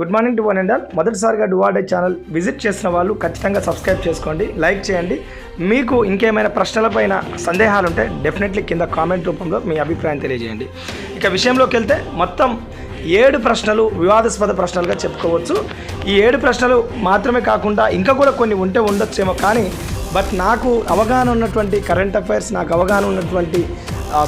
Good morning to one and all మొదటిసారిగా డువాడే channel visit చేసిన వాళ్ళు ఖచ్చితంగా సబ్స్క్రైబ్ చేసుకోండి లైక్ చేయండి. మీకు ఇంకేమైనా ప్రశ్నలపైన సందేహాలు ఉంటే డెఫినెట్లీ కింద కామెంట్ రూపంలో మీ అభిప్రాయం తెలియజేయండి. ఇక విషయంలోకి వెళ్తే మొత్తం ఏడు ప్రశ్నలు వివాదాస్పద ప్రశ్నలుగా చెప్పుకోవచ్చు. ఈ ఏడు ప్రశ్నలు మాత్రమే కాకుండా ఇంకా కూడా కొన్ని ఉంటే ఉండొచ్చేమో కానీ బట్ నాకు అవగాహన ఉన్నటువంటి కరెంట్ అఫైర్స్ నాకు అవగాహన ఉన్నటువంటి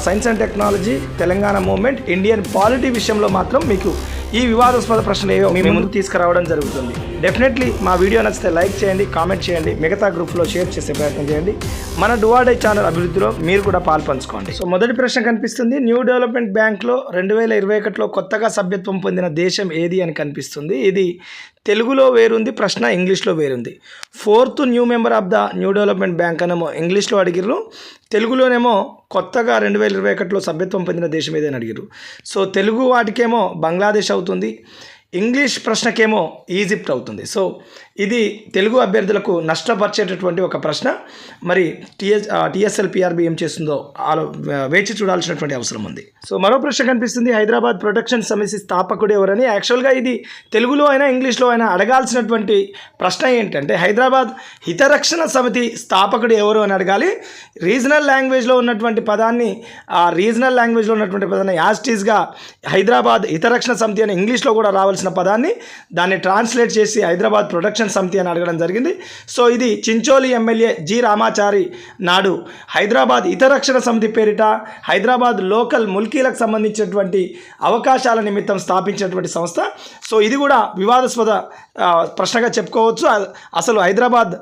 science and technology Telangana movement Indian polity విషయంలో మాత్రం మీకు ఈ వివాదాస్పద ప్రశ్నలు ఏవో మీ ముందుకు తీసుకురావడం జరుగుతుంది. డెఫినెట్లీ మా వీడియో నచ్చితే లైక్ చేయండి కామెంట్ చేయండి మిగతా గ్రూప్లో షేర్ చేసే ప్రయత్నం చేయండి. మన డువాడే ఛానల్ అభివృద్ధిలో మీరు కూడా పాల్పంచుకోండి సో మొదటి ప్రశ్న కనిపిస్తుంది న్యూ డెవలప్మెంట్ బ్యాంక్లో రెండు వేల ఇరవై ఒకటిలో కొత్తగా సభ్యత్వం పొందిన దేశం ఏది అని కనిపిస్తుంది? ఇది తెలుగులో వేరుంది ప్రశ్న ఇంగ్లీష్లో వేరుంది. Fourth new member of the new development bank అనేమో ఇంగ్లీష్లో అడిగిర్రు. తెలుగులోనేమో కొత్తగా రెండు వేల ఇరవై ఒకటిలో సభ్యత్వం పొందిన దేశం ఏదని అడిగారు సో తెలుగు వాటికేమో బంగ్లాదేశ్ అవుతుంది. ఇంగ్లీష్ ప్రశ్నకేమో ఈజిప్ట్ అవుతుంది. సో ఇది తెలుగు అభ్యర్థులకు నష్టపరిచేటటువంటి ఒక ప్రశ్న. మరి టీఎస్ టీఎస్ఎల్ పిఆర్బి ఏం చేస్తుందో ఆలో వేచి చూడాల్సినటువంటి అవసరం ఉంది. సో మరో ప్రశ్న కనిపిస్తుంది హైదరాబాద్ ప్రొటెక్షన్ సమితి స్థాపకుడు ఎవరని. యాక్చువల్గా ఇది తెలుగులో అయినా ఇంగ్లీష్లో అయినా అడగాల్సినటువంటి ప్రశ్న ఏంటంటే హైదరాబాద్ హితరక్షణ సమితి స్థాపకుడు ఎవరు అని అడగాలి. రీజనల్ లాంగ్వేజ్లో ఉన్నటువంటి పదాన్ని ఆ రీజనల్ లాంగ్వేజ్లో ఉన్నటువంటి పదాన్ని యాస్టీస్గా హైదరాబాద్ హితరక్షణ సమితి అని ఇంగ్లీష్లో కూడా రావాల్సిన పదాన్ని దాన్ని ట్రాన్స్లేట్ చేసి హైదరాబాద్ ప్రొటెక్షన్ సమితి అని అడగడం జరిగింది. సో ఇది చించోలి ఎమ్మెల్యే జి రామాచారి నాడు. హైదరాబాద్ హితరక్షణ సమితి పేరిట హైదరాబాద్ లోకల్ ముల్కీలకు సంబంధించినటువంటి అవకాశాల నిమిత్తం స్థాపించినటువంటి సంస్థ. సో ఇది కూడా వివాదాస్పద ప్రశ్నగా చెప్పుకోవచ్చు. అసలు హైదరాబాద్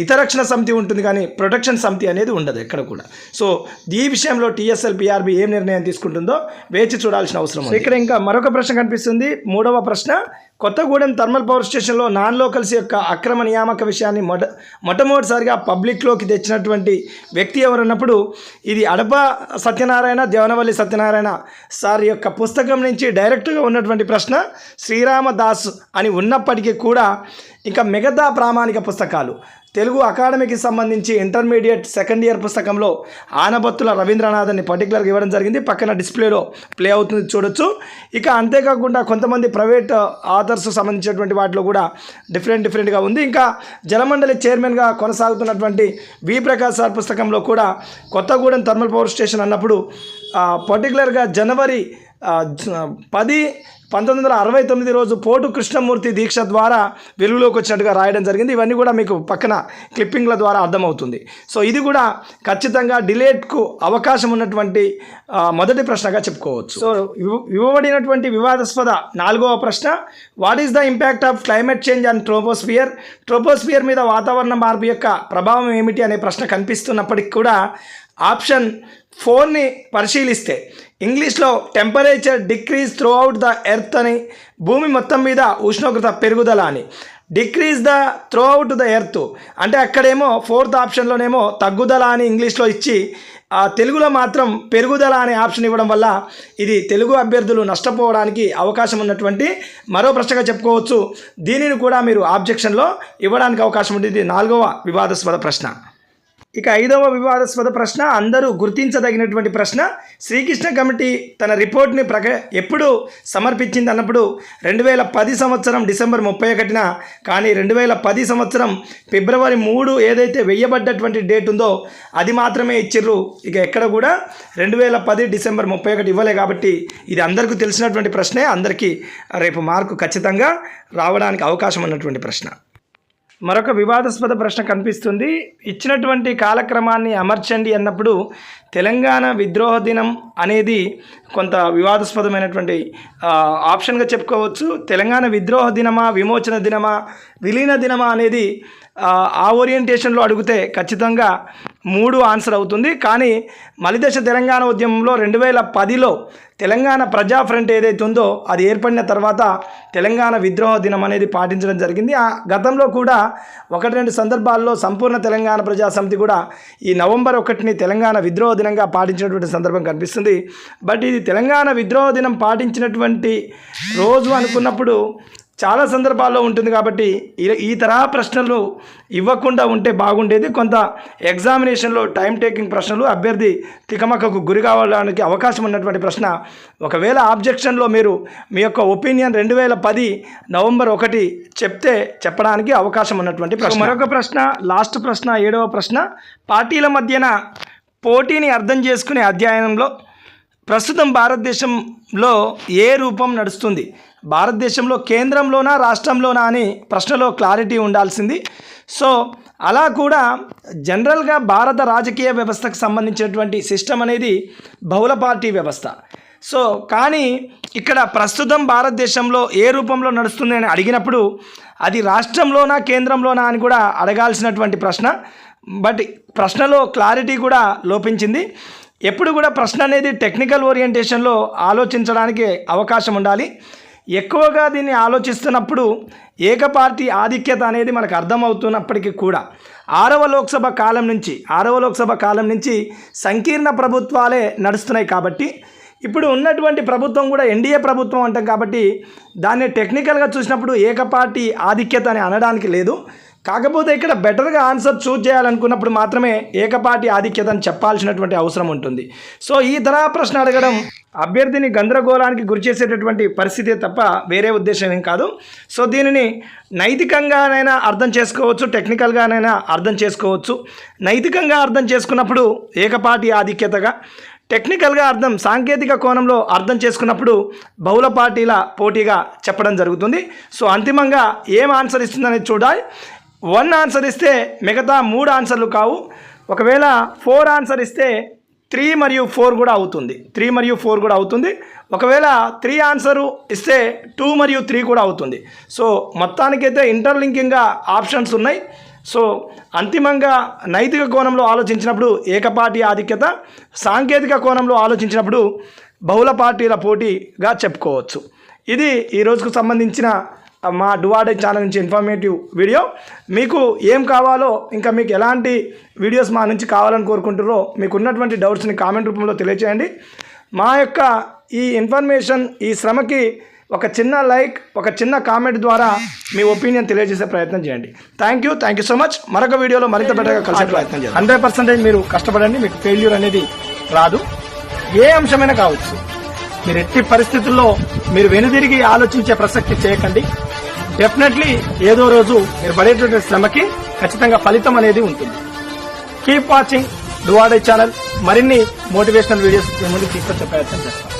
హితరక్షణ సమితి ఉంటుంది కానీ ప్రొటెక్షన్ సమితి అనేది ఉండదు ఎక్కడ కూడా. సో ఈ విషయంలో టీఎస్ఎల్ పిఆర్బి ఏం నిర్ణయం తీసుకుంటుందో వేచి చూడాల్సిన అవసరం ఉంది. ఇక్కడ ఇంకా మరొక ప్రశ్న కనిపిస్తుంది. మూడవ ప్రశ్న కొత్తగూడెం థర్మల్ పవర్ స్టేషన్లో నాన్ లోకల్స్ యొక్క అక్రమ నియామక విషయాన్ని మొట మొట్టమొదటిసారిగా పబ్లిక్లోకి తెచ్చినటువంటి వ్యక్తి ఎవరన్నప్పుడు ఇది అడప సత్యనారాయణ దేవనవల్లి సత్యనారాయణ సార్ యొక్క పుస్తకం నుంచి డైరెక్ట్గా ఉన్నటువంటి ప్రశ్న శ్రీరామదాస్ అని ఉన్నప్పటికీ కూడా ఇంకా మిగతా ప్రామాణిక పుస్తకాలు. తెలుగు అకాడమీకి సంబంధించి ఇంటర్మీడియట్ సెకండ్ ఇయర్ పుస్తకంలో ఆనబత్తుల రవీంద్రనాథ్ని పర్టికులర్గా ఇవ్వడం జరిగింది. పక్కన డిస్ప్లేలో ప్లే అవుతుంది చూడొచ్చు. ఇక అంతేకాకుండా కొంతమంది ప్రైవేట్ ఆథర్స్ సంబంధించినటువంటి వాటిలో కూడా డిఫరెంట్ డిఫరెంట్గా ఉంది. ఇంకా జలమండలి చైర్మన్గా కొనసాగుతున్నటువంటి వి ప్రకాష్ సార్ పుస్తకంలో కూడా కొత్తగూడెం థర్మల్ పవర్ స్టేషన్ అన్నప్పుడు పర్టికులర్గా జనవరి పది పంతొమ్మిది వందల అరవై తొమ్మిది రోజు పోటు కృష్ణమూర్తి దీక్ష ద్వారా వెలుగులోకి వచ్చినట్టుగా రాయడం జరిగింది. ఇవన్నీ కూడా మీకు పక్కన క్లిప్పింగ్ల ద్వారా అర్థమవుతుంది. సో ఇది కూడా ఖచ్చితంగా డిలేట్కు అవకాశం ఉన్నటువంటి మొదటి ప్రశ్నగా చెప్పుకోవచ్చు. సో ఇవ్వబడినటువంటి వివాదాస్పద నాలుగవ ప్రశ్న what is the impact of climate change and troposphere troposphere మీద వాతావరణ మార్పు యొక్క ప్రభావం ఏమిటి అనే ప్రశ్న కనిపిస్తున్నప్పటికీ కూడా ఆప్షన్ ఫోర్ని పరిశీలిస్తే ఇంగ్లీష్లో temperature decrease throughout the earth అని భూమి మొత్తం మీద ఉష్ణోగ్రత పెరుగుదల అని. Decrease the throughout the earth అంటే అక్కడేమో ఫోర్త్ ఆప్షన్లోనేమో తగ్గుదల అని ఇంగ్లీష్లో ఇచ్చి ఆ తెలుగులో మాత్రం పెరుగుదల అనే ఆప్షన్ ఇవ్వడం వల్ల ఇది తెలుగు అభ్యర్థులు నష్టపోవడానికి అవకాశం ఉన్నటువంటి మరో ప్రశ్నగా చెప్పుకోవచ్చు. దీనిని కూడా మీరు ఆబ్జెక్షన్లో ఇవ్వడానికి అవకాశం ఉంటుంది. నాలుగవ వివాదాస్పద ప్రశ్న. ఇక ఐదవ వివాదాస్పద ప్రశ్న అందరూ గుర్తించదగినటువంటి ప్రశ్న. శ్రీకృష్ణ కమిటీ తన రిపోర్ట్ని ప్రక ఎప్పుడు సమర్పించింది అన్నప్పుడు రెండు వేల పది సంవత్సరం డిసెంబర్ ముప్పై ఒకటిన కానీ రెండు వేల పది సంవత్సరం ఫిబ్రవరి మూడు ఏదైతే వెయ్యబడ్డటువంటి డేట్ ఉందో అది మాత్రమే ఇచ్చిర్రు. ఇక ఎక్కడ కూడా రెండు వేల పది డిసెంబర్ ముప్పై ఒకటి ఇవ్వలే కాబట్టి ఇది అందరికీ తెలిసినటువంటి ప్రశ్నే. అందరికీ రేపు మార్కు ఖచ్చితంగా రావడానికి అవకాశం ఉన్నటువంటి ప్రశ్న. మరొక వివాదాస్పద ప్రశ్న కనిపిస్తుంది. ఇచ్చినటువంటి కాలక్రమాన్ని అమర్చండి అన్నప్పుడు తెలంగాణ విద్రోహ దినం అనేది కొంత వివాదాస్పదమైనటువంటి ఆప్షన్గా చెప్పుకోవచ్చు. తెలంగాణ విద్రోహ దినమా విమోచన దినమా విలీన దినమా అనేది ఆ, ఓరియంటేషన్లో అడిగితే ఖచ్చితంగా మూడు ఆన్సర్ అవుతుంది. కానీ మలిదశ తెలంగాణ ఉద్యమంలో రెండు వేల పదిలో తెలంగాణ ప్రజా ఫ్రంట్ ఏదైతే ఉందో అది ఏర్పడిన తర్వాత తెలంగాణ విద్రోహ దినం అనేది పాటించడం జరిగింది. ఆ గతంలో కూడా ఒకటి రెండు సందర్భాల్లో సంపూర్ణ తెలంగాణ ప్రజా సమితి కూడా ఈ నవంబర్ ఒకటిని తెలంగాణ విద్రోహ దినంగా పాటించినటువంటి సందర్భం కనిపిస్తుంది. బట్ ఇది తెలంగాణ విద్రోహ దినం పాటించినటువంటి రోజు అనుకున్నప్పుడు చాలా సందర్భాల్లో ఉంటుంది కాబట్టి ఈ- తరహా ప్రశ్నలు ఇవ్వకుండా ఉంటే బాగుండేది. కొంత ఎగ్జామినేషన్లో టైం టేకింగ్ ప్రశ్నలు అభ్యర్థి తికమకకు గురి కావడానికి అవకాశం ఉన్నటువంటి ప్రశ్న. ఒకవేళ ఆబ్జెక్షన్లో మీరు మీ యొక్క ఒపీనియన్ రెండు వేల పది నవంబర్ ఒకటి చెప్తే చెప్పడానికి అవకాశం ఉన్నటువంటి ప్రశ్న. మరొక ప్రశ్న లాస్ట్ ప్రశ్న ఏడవ ప్రశ్న. పార్టీల మధ్యన పోటీని అర్థం చేసుకునే అధ్యయనంలో ప్రస్తుతం భారతదేశంలో ఏ రూపం నడుస్తుంది? భారతదేశంలో కేంద్రంలోనా రాష్ట్రంలోనా అని ప్రశ్నలో క్లారిటీ ఉండాల్సింది. సో అలా కూడా జనరల్గా భారత రాజకీయ వ్యవస్థకు సంబంధించినటువంటి సిస్టమ్ అనేది బహుళ పార్టీ వ్యవస్థ. సో కానీ ఇక్కడ ప్రస్తుతం భారతదేశంలో ఏ రూపంలో నడుస్తుంది అని అడిగినప్పుడు అది రాష్ట్రంలోనా కేంద్రంలోనా అని కూడా అడగాల్సినటువంటి ప్రశ్న. బట్ ప్రశ్నలో క్లారిటీ కూడా లోపించింది. ఎప్పుడు కూడా ప్రశ్న అనేది టెక్నికల్ ఓరియంటేషన్లో ఆలోచించడానికి అవకాశం ఉండాలి. ఎక్కువగా దీన్ని ఆలోచిస్తున్నప్పుడు ఏకపార్టీ ఆధిక్యత అనేది మనకు అర్థమవుతున్నప్పటికీ కూడా ఆరవ లోక్సభ కాలం నుంచి ఆరవ లోక్సభ కాలం నుంచి సంకీర్ణ ప్రభుత్వాలే నడుస్తున్నాయి కాబట్టి ఇప్పుడు ఉన్నటువంటి ప్రభుత్వం కూడా ఎన్డీఏ ప్రభుత్వం అంటాం కాబట్టి దాన్ని టెక్నికల్గా చూసినప్పుడు ఏకపార్టీ ఆధిక్యత అని అనడానికి లేదు. కాకపోతే ఇక్కడ బెటర్గా ఆన్సర్ చూజ్ చేయాలనుకున్నప్పుడు మాత్రమే ఏకపాటి ఆధిక్యతను చెప్పాల్సినటువంటి అవసరం ఉంటుంది. సో ఈ తరహా ప్రశ్న అడగడం అభ్యర్థిని గందరగోళానికి గురి చేసేటటువంటి పరిస్థితే తప్ప వేరే ఉద్దేశం ఏం కాదు. సో దీనిని నైతికంగానైనా అర్థం చేసుకోవచ్చు టెక్నికల్గానైనా అర్థం చేసుకోవచ్చు. నైతికంగా అర్థం చేసుకున్నప్పుడు ఏకపాటి ఆధిక్యతగా టెక్నికల్గా అర్థం సాంకేతిక కోణంలో అర్థం చేసుకున్నప్పుడు బహుళ పార్టీల పోటీగా చెప్పడం జరుగుతుంది. సో అంతిమంగా ఏం ఆన్సర్ ఇస్తుందనేది చూడాలి. వన్ ఆన్సర్ ఇస్తే మిగతా మూడు ఆన్సర్లు కావు. ఒకవేళ ఫోర్ ఆన్సర్ ఇస్తే త్రీ మరియు ఫోర్ కూడా అవుతుంది. త్రీ మరియు ఫోర్ కూడా అవుతుంది. ఒకవేళ త్రీ ఆన్సరు ఇస్తే టూ మరియు త్రీ కూడా అవుతుంది. సో మొత్తానికైతే ఇంటర్లింకింగ్గా ఆప్షన్స్ ఉన్నాయి. సో అంతిమంగా నైతిక కోణంలో ఆలోచించినప్పుడు ఏకపాటి ఆధిక్యత సాంకేతిక కోణంలో ఆలోచించినప్పుడు బహుళ పార్టీల పోటీగా చెప్పుకోవచ్చు. ఇది ఈ రోజుకు సంబంధించిన మా డువాడే ఛానల్ నుంచి ఇన్ఫర్మేటివ్ వీడియో. మీకు ఏం కావాలో ఇంకా మీకు ఎలాంటి వీడియోస్ మా నుంచి కావాలని కోరుకుంటారో మీకు ఉన్నటువంటి డౌట్స్ని కామెంట్ రూపంలో తెలియచేయండి. మా యొక్క ఈ ఇన్ఫర్మేషన్ ఈ శ్రమకి ఒక చిన్న లైక్ ఒక చిన్న కామెంట్ ద్వారా మీ ఒపీనియన్ తెలియజేసే ప్రయత్నం చేయండి. Thank you thank you so much మరొక వీడియోలో మరింత బెటర్గా కలిసే ప్రయత్నం చేయండి హండ్రెడ్ పర్సెంటేజ్ మీరు కష్టపడండి మీకు ఫెయిల్యూర్ అనేది రాదు. ఏ అంశమైనా కావచ్చు. మీరు ఎట్టి పరిస్థితుల్లో మీరు వెనుదిరిగి ఆలోచించే ప్రసక్తి చేయకండి. డెఫినెట్లీ ఏదో రోజు మీరు పడేటువంటి శ్రమకి ఖచ్చితంగా ఫలితం అనేది ఉంటుంది. కీప్ వాచింగ్ డువాడే ఛానల్ మరిన్ని మోటివేషనల్ వీడియోస్ ముందు తీసుకొచ్చే ప్రయత్నం చేస్తాం.